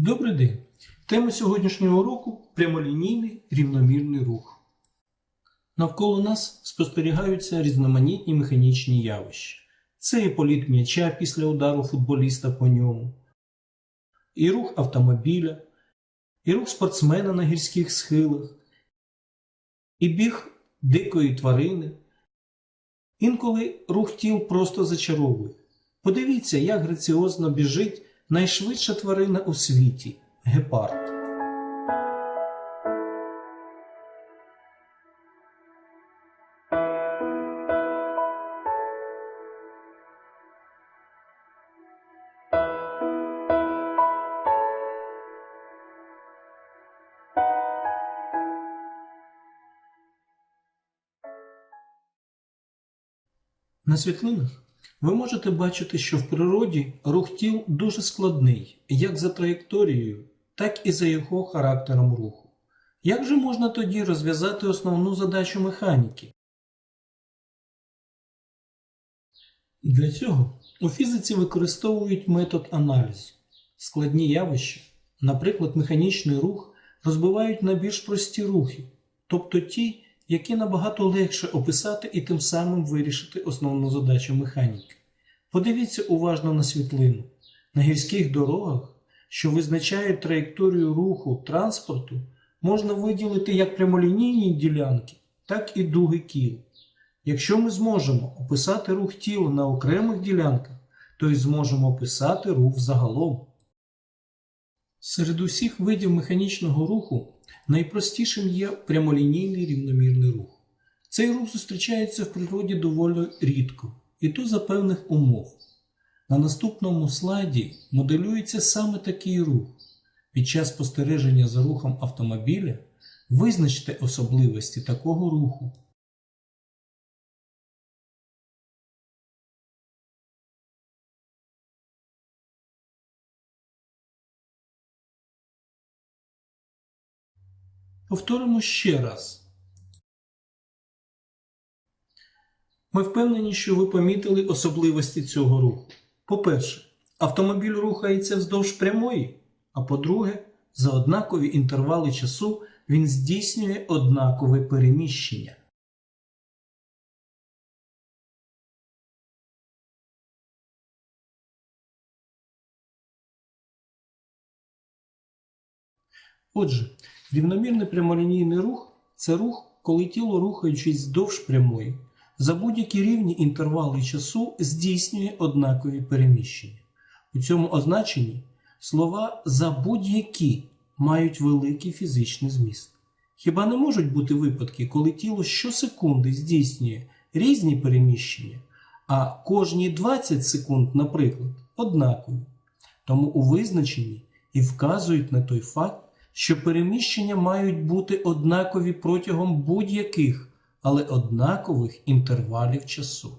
Добрий день! Тема сьогоднішнього уроку прямолінійний рівномірний рух. Навколо нас спостерігаються різноманітні механічні явища. Це і політ м'яча після удару футболіста по ньому, і рух автомобіля, і рух спортсмена на гірських схилах, і біг дикої тварини. Інколи рух тіл просто зачаровує. Подивіться, як граціозно біжить найшвидша тварина у світі гепард. На світлинах ви можете бачити, що в природі рух тіл дуже складний як за траєкторією, так і за його характером руху. Як же можна тоді розв'язати основну задачу механіки? Для цього у фізиці використовують метод аналізу. Складні явища, наприклад, механічний рух, розбивають на більш прості рухи, тобто ті, які набагато легше описати і тим самим вирішити основну задачу механіки. Подивіться уважно на світлину. На гірських дорогах, що визначають траєкторію руху транспорту, можна виділити як прямолінійні ділянки, так і дуги кіл. Якщо ми зможемо описати рух тіла на окремих ділянках, то й зможемо описати рух загалом. Серед усіх видів механічного руху найпростішим є прямолінійний рівномірний рух. Цей рух зустрічається в природі доволі рідко, і то за певних умов. На наступному слайді моделюється саме такий рух. Під час спостереження за рухом автомобіля визначте особливості такого руху. Повторимо ще раз. Ми впевнені, що ви помітили особливості цього руху. По-перше, автомобіль рухається вздовж прямої, а по-друге, за однакові інтервали часу він здійснює однакове переміщення. Отже, рівномірний прямолінійний рух це рух, коли тіло, рухаючись вздовж прямої, за будь-які рівні інтервали часу здійснює однакові переміщення. У цьому означенні слова за будь-які мають великий фізичний зміст. Хіба не можуть бути випадки, коли тіло щосекунди здійснює різні переміщення, а кожні 20 секунд, наприклад, однакові? Тому у визначенні і вказують на той факт, що переміщення мають бути однакові протягом будь-яких, але однакових інтервалів часу.